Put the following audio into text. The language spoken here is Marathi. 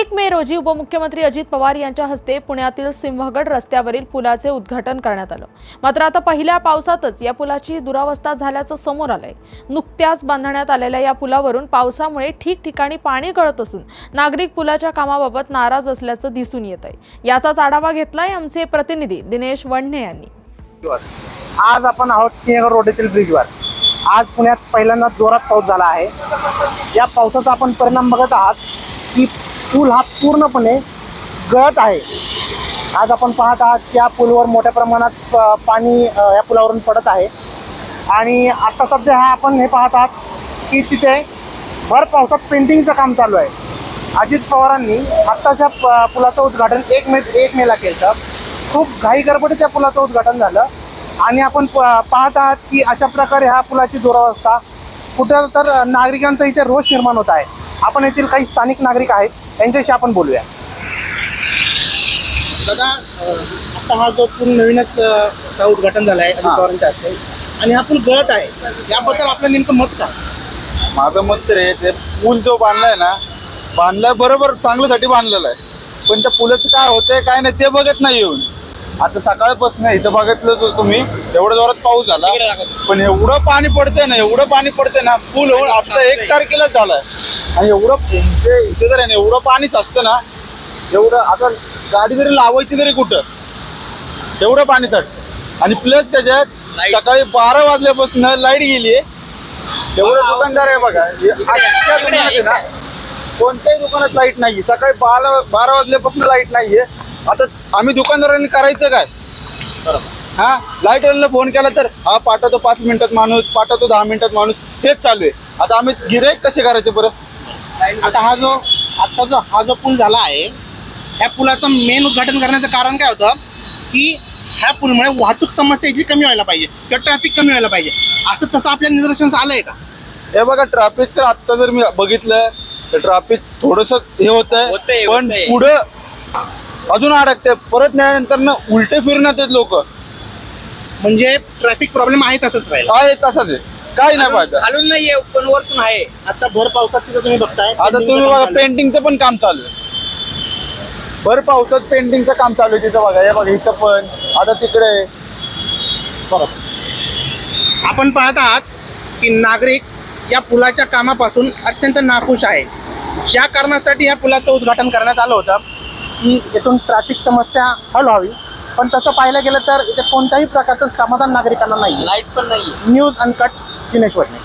एक मे रोजी उपमुख्यमंत्री अजित पवार यांच्या हस्ते पुण्यातील सिंहगड रस्त्यावरील पुलाचे उद्घाटन करण्यात आलं. मात्र आता पहिल्या पावसातच या पुलाची दुरावस्था झाल्याचं समोर आलंय. नुकत्याच बांधण्यात आलेल्या या पुलावरून पावसामुळे ठिकठिकाणी पाणी गळत असून नागरिक पुलाच्या कामाबाबत नाराज असल्याचं दिसून येत आहे. याचाच आढावा घेतलाय आमचे प्रतिनिधी दिनेश वडणे यांनी. आज आपण आहोत सिंहगड रोड येथील ब्रिजवर. आज पुण्यात पहिल्यांदा जोरात पाऊस झाला आहे. या पावसाचा आपण परिणाम बघत आहात की पूल हा पूर्णपणे गळत आहे. आज आपण पाहत आहात त्या या पूलवर मोठ्या प्रमाणात प- पाणी या पुलावरून पडत आहे. आणि आता सध्या हा आपण हे पाहत आहात की तिथे भर पावसात पेंटिंगचं काम चालू आहे. अजित पवारांनी आत्ताच्या प- पुलाचं उद्घाटन एक मे एक मेला केलं. खूप घाई त्या पुलाचं उद्घाटन झालं. आणि आपण प- पाहत आहात की अशा प्रकारे ह्या पुलाची दुरावस्था कुठं तर नागरिकांचा इथे रोष निर्माण होत आहे. आपण येथील काही स्थानिक नागरिक आहेत त्यांच्याशी आपण बोलूया. दादा आता हा जो पूल नवीनच उद्घाटन झालं आहे अजित पवारांच्या हस्ते आणि हा पूल गळत आहे याबद्दल आपलं नेमकं मत काय? माझं मत तर आहे ते पूल जो बांधलाय ना बांधलाय बरोबर चांगल्यासाठी बांधलेला आहे. पण त्या पुलाचं काय होतंय काय नाही ते बघत नाही येऊन. आता सकाळपासून इथं बघितलं तर तुम्ही एवढं जोरात पाऊस झाला पण एवढं पाणी पडतंय ना एवढं पाणी पडतंय ना पूल एवढं आता एक तारखेलाच झालाय. आणि एवढं इथे जर आहे ना एवढं पाणी साचतं ना एवढं आता गाडी जरी लावायची तरी कुठं? एवढं पाणी साठतं आणि प्लस त्याच्यात सकाळी बारा वाजल्यापासून लाइट गेली एवढं दुकानदार आहे बघा. ना कोणत्याही दुकानात लाइट नाही सकाळी बारा बारा वाजल्यापासून लाइट नाहीये. आता आम्ही दुकानदारांनी करायचं काय? हा? लाइट वाल्याला फोन केला तर हा पाठवतो पाच मिनिटात माणूस पाठवतो दहा मिनिटात माणूस हेच चालू आहे. आता आम्ही गिराईक कसे करायचे बरं? आता हा जो आता जो हा जो पूल झाला आहे ह्या पुलाचं मेन उद्घाटन करण्याचं कारण काय होतं? की ह्या पुलमुळे वाहतूक समस्या जी कमी व्हायला पाहिजे किंवा ट्रॅफिक कमी व्हायला पाहिजे. असं तसं आपल्या निदर्शनास आलंय का? हे बघा ट्रॅफिक तर आता जर मी बघितलं तर ट्रॅफिक थोडस हे होत आहे पण. पुढं अजून अडकते. परत न्यानंतर ना उलटे फिरण्यात आहेत लोक. म्हणजे ट्रॅफिक प्रॉब्लेम आहे तसंच राहिला. काय तसाच आहे. काय नाही पाहिजे खालून नाहीये पण वरतून आहे. आता भर पावसात तिथं तुम्ही बघताय आता तुम्ही बघा पेंटिंगचं पण काम चालू आहे. भर पावसात पेंटिंगचं काम चालू आहे तिथं बघा. हे बघा इथं पण. आता तिकडे आपण पाहत आहात की नागरिक या पुलाच्या कामापासून अत्यंत नाखुश आहे. ज्या कारणासाठी या पुलाचं उद्घाटन करण्यात आलं होतं की येथून ट्रॅफिक समस्या हल व्हावी. पण तसं पाहायला गेलं तर इथे कोणत्याही प्रकारचं समाधान नागरिकांना नाही लाइट पण नाहीये. News uncut Dinesh Wadne.